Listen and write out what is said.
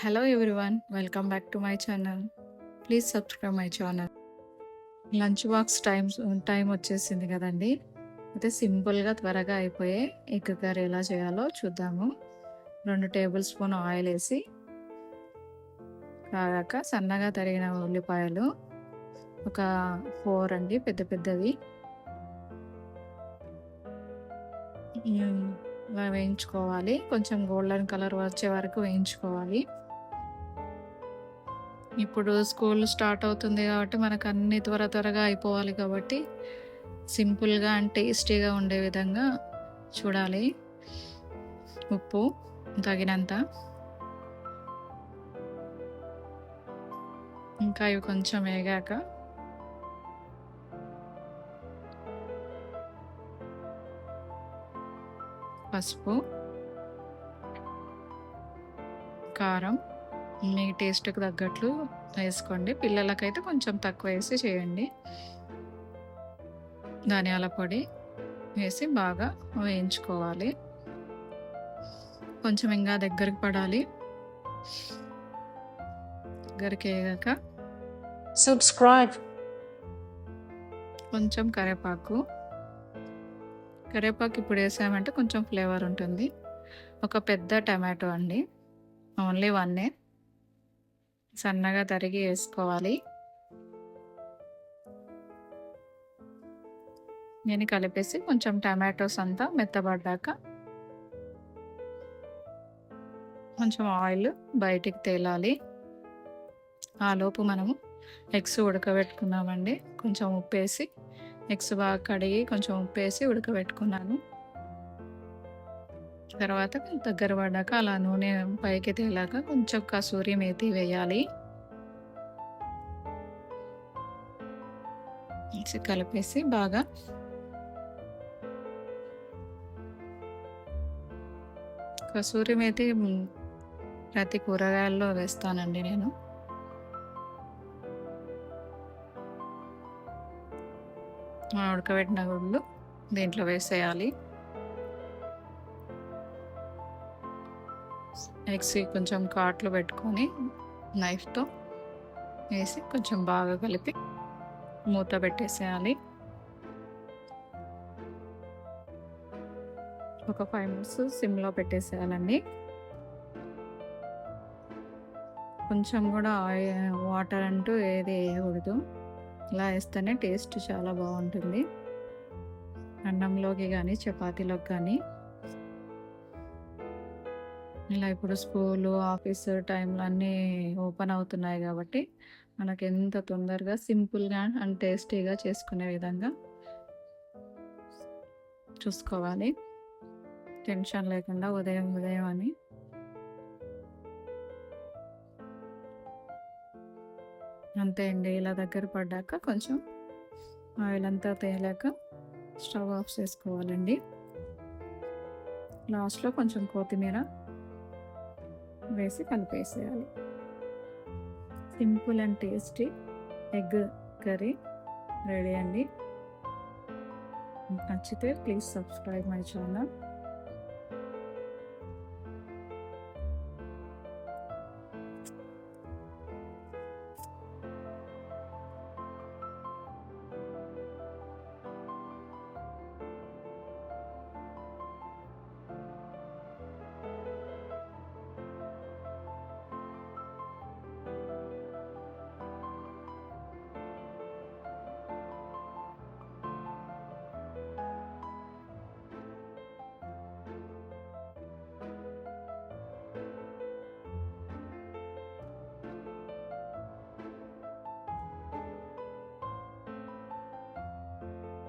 Hello everyone welcome back to my channel please subscribe my channel lunch box time time వచ్చేసింది కదండి. అయితే సింపుల్గా త్వరగా అయిపోయే ఎగ్ కర్రీ ఎలా చేయాలో చూద్దాము. రెండు టేబుల్ స్పూన్ ఆయిల్ వేసి కాగాక సన్నగా తరిగిన ఉల్లిపాయలు. ఒక ఫోర్ అండి పెద్ద పెద్దవి. వేయించుకోవాలి. కొంచెం గోల్డెన్ కలర్ వచ్చే వరకు వేయించుకోవాలి. ఇప్పుడు స్కూల్ స్టార్ట్ అవుతుంది కాబట్టి మనకు అన్ని త్వర త్వరగా అయిపోవాలి కాబట్టి సింపుల్గా అండ్ టేస్టీగా ఉండే విధంగా చూడాలి. ఉప్పు తగినంత. ఇంకా ఇవి కొంచెం వేగాక. పసుపు. కారం. మీ టేస్ట్కి తగ్గట్లు వేసుకోండి. పిల్లలకైతే కొంచెం తక్కువ వేసి చేయండి. ధనియాల పొడి వేసి బాగా వేయించుకోవాలి. కొంచెం ఇంకా దగ్గరికి పడాలి. దగ్గరికి వేయగాక subscribe, కొంచెం కరివేపాకు కరివేపాకు ఇప్పుడు వేసామంటే కొంచెం ఫ్లేవర్ ఉంటుంది. ఒక పెద్ద టమాటో అండి. ఓన్లీ వన్నే సన్నగా తరిగి వేసుకోవాలి. నేను కలిపేసి కొంచెం టమాటోస్ అంతా మెత్తబడ్డాక కొంచెం ఆయిల్ బయటికి తేలాలి. ఆ లోపు మనము ఎగ్స్ ఉడకబెట్టుకున్నామండి. కొంచెం ఉప్పేసి ఎగ్స్ బాగా కడిగి కొంచెం ఉప్పేసి ఉడకబెట్టుకున్నాను. తర్వాత దగ్గర పడ్డాక అలా నూనె పైకి తేలాక కొంచెం కసూరి మేతి వేయాలి. కలిపేసి బాగా కసూరి మేతి ప్రతి కూరగాయల్లో వేస్తానండి నేను. ఉడకబెట్టిన గుడ్లు దీంట్లో వేసేయాలి. మిక్సీ కొంచెం కాట్లు పెట్టుకొని నైఫ్తో వేసి కొంచెం బాగా కలిపి మూత పెట్టేసేయాలి. ఒక ఫైవ్ మినిట్స్ సిమ్లో పెట్టేసేయాలండి. కొంచెం కూడా వాటర్ అంటూ ఏది వేయకూడదు. ఇలా వేస్తేనే టేస్ట్ చాలా బాగుంటుంది. అన్నంలోకి కానీ చపాతీలోకి కానీ. ఇలా ఇప్పుడు స్కూలు ఆఫీసు టైంలు అన్నీ ఓపెన్ అవుతున్నాయి కాబట్టి మనకి ఎంత తొందరగా సింపుల్గా అండ్ టేస్టీగా చేసుకునే విధంగా చూసుకోవాలి. టెన్షన్ లేకుండా ఉదయం ఉదయం అని. అంతే అండి. ఇలా దగ్గర పడ్డాక కొంచెం ఆయిల్ అంతా తేలాక స్టవ్ ఆఫ్ చేసుకోవాలండి. లాస్ట్లో కొంచెం కొత్తిమీర వేసి కలిపేసేయాలి. Simple and tasty egg curry ready అండి. నచ్చితే ప్లీజ్ సబ్స్క్రైబ్ మై ఛానల్.